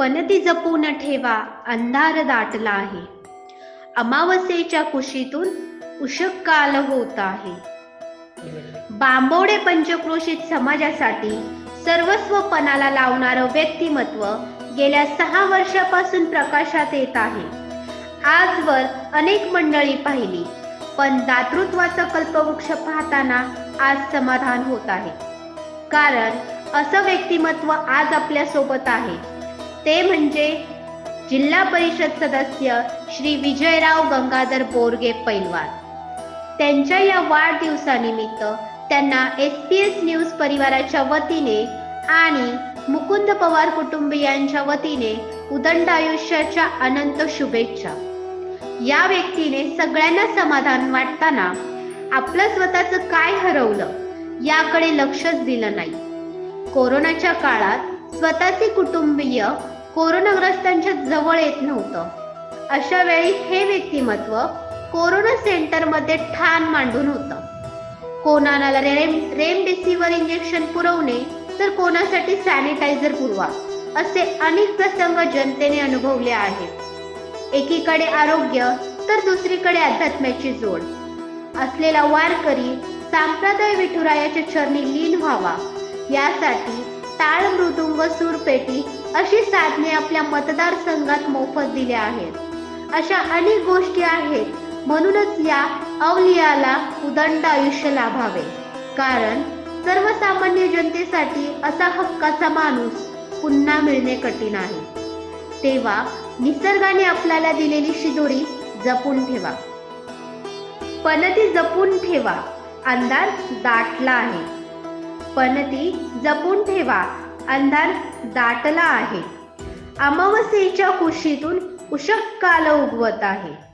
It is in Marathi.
पनती जपून ठेवा अंधार दाटला आहे. अमावस्येच्या कुशीतून उषक काल होत आहे. बांबोडे पंचक्रोशीत समाजासाठी सर्वस्व पणाला लावणारं व्यक्तिमत्व गेल्या सहा वर्षापासून प्रकाशात येत आहे. आजवर अनेक मंडळी पाहिली पण दातृत्वाचा कल्पवृक्ष पाहताना आज समाधान होत आहे. कारण असं व्यक्तिमत्व आज आपल्यासोबत आहे. ते म्हणजे जिल्हा परिषद सदस्य श्री विजयराव गंगाधर बोरगे पैलवान. त्यांच्या या वाढदिवसानिमित्त त्यांना एस पी एस न्यूज परिवाराच्या वतीने आणि मुकुंद पवार कुटुंबियांच्या वतीने उदंड आयुष्याच्या अनंत शुभेच्छा. या व्यक्तीने सगळ्यांना समाधान वाटताना आपलं स्वतःचं काय हरवलं याकडे लक्षच दिलं नाही. कोरोनाच्या काळात स्वतःचे कुटुंबीय कोरोनाग्रस्तांच्या जवळ येत नव्हतं. अशा वेळी हे व्यक्तिमत्व कोरोना सेंटरमध्ये ठाण मांडून होतं. कोणाला रेम रेमडेसिवीर इंजेक्शन पुरवणे तर कोणासाठी सॅनिटायझर पुरवा असे अनेक प्रसंग जनतेने अनुभवले आहेत. एकीकडे आरोग्य तर दुसरीकडे अध्यात्म्याची जोड. असलेला वारकरी सांप्रदाय विठुरायाच्या चरणी लीन व्हावा यासाठी टाळ मृदुंग सूरपेटी अशी साधने आपल्या मतदारसंघात मोफत दिल्या आहेत. अशा अनेक गोष्टी आहेत म्हणूनच या अवलियाला उदंड आयुष्य लाभावे. कारण सर्वसामान्य जनतेसाठी असा हक्काचा माणूस पुन्हा मिळणे कठीण आहे. तेव्हा निसर्गाने आपल्याला दिलेली शिदोरी जपून ठेवा. पण ती जपून ठेवा. अंदाज दाटला आहे. पण ती जपून ठेवा. अंधार दाटला आहे. अमावस्येच्या कुशीतून उशक काल उगवत आहे.